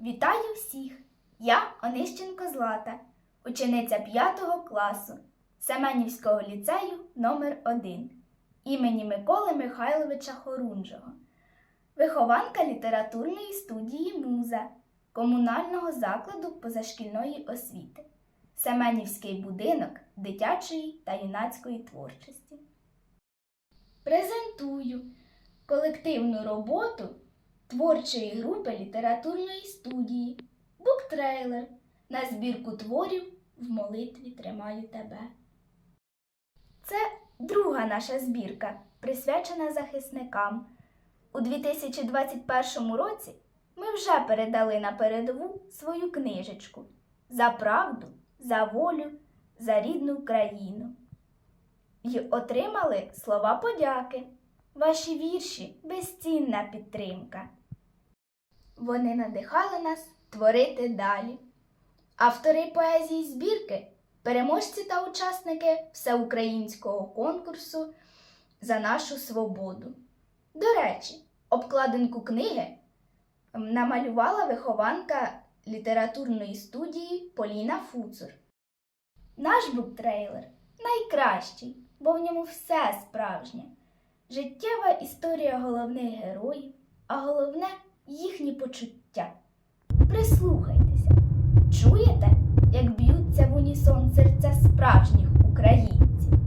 Вітаю всіх! Я Онищенко Злата, учениця 5 класу Семенівського ліцею номер 1 імені Миколи Михайловича Хорунжого, вихованка літературної студії Муза комунального закладу позашкільної освіти, Семенівський будинок дитячої та юнацької творчості. Презентую колективну роботу творчої групи літературної студії Буктрейлер на збірку творів в молитві тримаю тебе. Це друга наша збірка, присвячена захисникам. У 2021 році ми вже передали на передову свою книжечку За правду, за волю, за рідну країну. І отримали слова подяки. Ваші вірші безцінна підтримка. Вони надихали нас творити далі. Автори поезії збірки, переможці та учасники всеукраїнського конкурсу за нашу свободу. До речі, обкладинку книги намалювала вихованка літературної студії Поліна Фуцур. Наш буктрейлер найкращий, бо в ньому все справжнє. Життєва історія головних героїв, а головне почуття. Прислухайтеся, чуєте, як б'ються в унісон серця справжніх українців.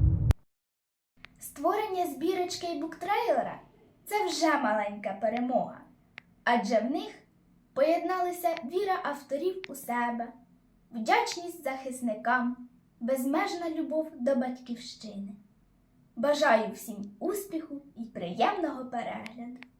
Створення збірочки і буктрейлера це вже маленька перемога, адже в них поєдналися віра авторів у себе, вдячність захисникам, безмежна любов до батьківщини. Бажаю всім успіху і приємного перегляду!